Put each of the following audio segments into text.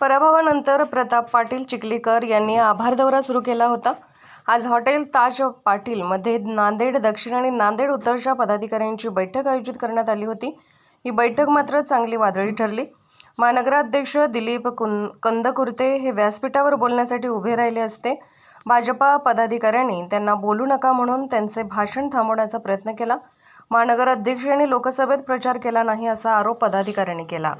पराभवानंतर प्रताप पाटील चिखलीकर यांनी आभार दौरा सुरू केला होता. आज हॉटेल ताज पाटील मध्ये नांदेड दक्षिण आणि नांदेड उत्तरच्या पदाधिकाऱ्यांची बैठक आयोजित करण्यात आली होती. ही बैठक मात्र चांगली वादळी ठरली. महानगराध्यक्ष दिलीप कुं कंदकुर्ते हे व्यासपीठावर बोलण्यासाठी उभे राहिले असते. भाजपा पदाधिकाऱ्यांनी त्यांना बोलू नका म्हणून त्यांचे भाषण थांबवण्याचा प्रयत्न केला. महानगराध्यक्ष अध्यक्षांनी लोकसभेत प्रचार केला नाही असा आरोप पदाधिकाऱ्यांनी केला.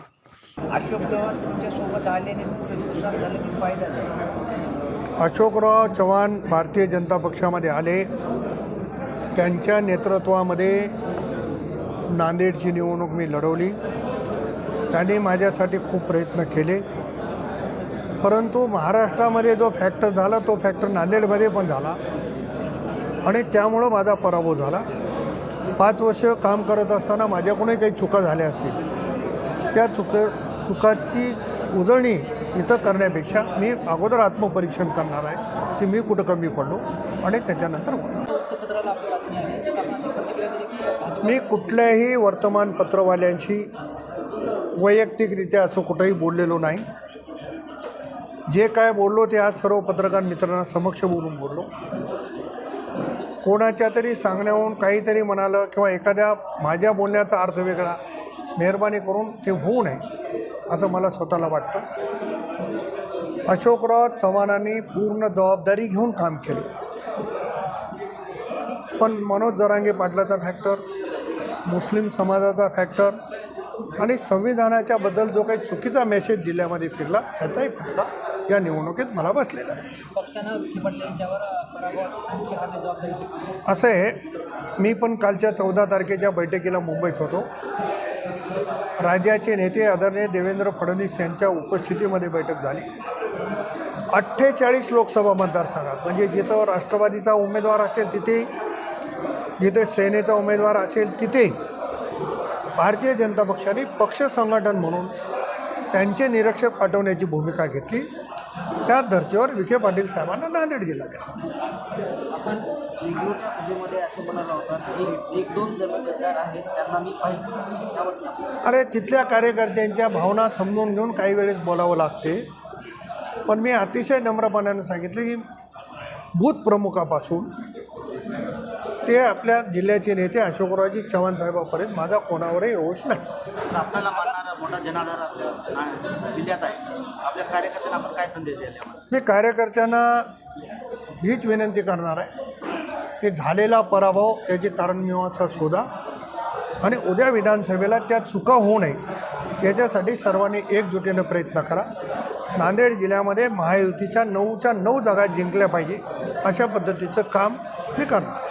अशोक तुमच्यासोबत आल्याने तुमचं नुकसान झालं की फायदा झाला? अशोकराव चव्हाण भारतीय जनता पक्षामध्ये आले. त्यांच्या नेतृत्वामध्ये नांदेडची निवडणूक मी लढवली. त्यांनी माझ्यासाठी खूप प्रयत्न केले. परंतु महाराष्ट्रामध्ये जो फॅक्टर झाला तो फॅक्टर नांदेडमध्ये पण झाला. आणि त्यामुळं माझा पराभव झाला. पाच वर्ष काम करत असताना माझ्याकडूनही काही चुका झाल्या असतील. त्या चुक चुकाची उजळणी इथं करण्यापेक्षा मी अगोदर आत्मपरीक्षण करणार आहे की मी कुठं कमी पडलो आणि त्याच्यानंतर मी कुठल्याही वर्तमानपत्रवाल्यांशी वैयक्तिकरित्या असं कुठंही बोललेलो नाही. जे काय बोललो ते आज सर्व पत्रकार मित्रांना समक्ष बोलून बोललो. कोणाच्या तरी सांगण्याहून काहीतरी म्हणालं किंवा एखाद्या माझ्या बोलण्याचा अर्थ वेगळा मेहरबानी करून ते होऊ नये. असं मला स्वतःला वाटतं. अशोकराव चव्हाणांनी पूर्ण जबाबदारी घेऊन काम केले. पण मनोज जरांगे पाटलाचा फॅक्टर मुस्लिम समाजाचा फॅक्टर आणि संविधानाच्या बद्दल जो काही चुकीचा मेसेज जिल्ह्यामध्ये फिरला त्याचाही फटका या निवडणुकीत मला बसलेला आहे. असं आहे. मी पण कालच्या चौदा तारखेच्या बैठकीला मुंबईत होतो. राज्याचे नेते आदरणीय देवेंद्र फडणवीस यांच्या उपस्थितीमध्ये बैठक झाली. अठ्ठेचाळीस लोकसभा मतदारसंघात म्हणजे जिथं राष्ट्रवादीचा उमेदवार असेल तिथे जिथे सेनेचा उमेदवार असेल तिथे भारतीय जनता पक्षाने पक्ष संघटन म्हणून त्यांचे निरीक्षक पाठवण्याची भूमिका घेतली. त्या धर्तीवर विखे पाटील साहेबांना नांदेड जिल्हा दिला आपण देगलूरच्या सभेमध्ये असं म्हणाला होता की एक दोन जण गद्दार आहेत त्यांना मी पाहिजे त्यावरती अरे तिथल्या कार्यकर्त्यांच्या भावना समजून घेऊन काही वेळेस बोलावं लागते. पण मी अतिशय नम्रपणाने सांगितलं की बूथ प्रमुखापासून ते आपल्या जिल्ह्याचे नेते अशोकरावजी चव्हाण साहेबापर्यंत माझा कोणावरही रोष नाही. आपल्याला मानणारा मोठा जनाधार आपल्या आ- जिल्ह्यात आहे. आपल्या कार्यकर्त्यांना आपण काय संदेश यामध्ये? मी कार्यकर्त्यांना हीच विनंती करणार आहे की झालेला पराभव त्याची कारणमीमांसा शोधा आणि उद्या विधानसभेला त्या चुका होऊ नये याच्यासाठी सर्वांनी एकजुटीनं प्रयत्न करा. नांदेड जिल्ह्यामध्ये महायुतीच्या नऊच्या नऊ जागा जिंकल्या पाहिजे अशा पद्धतीचं काम मी करणार.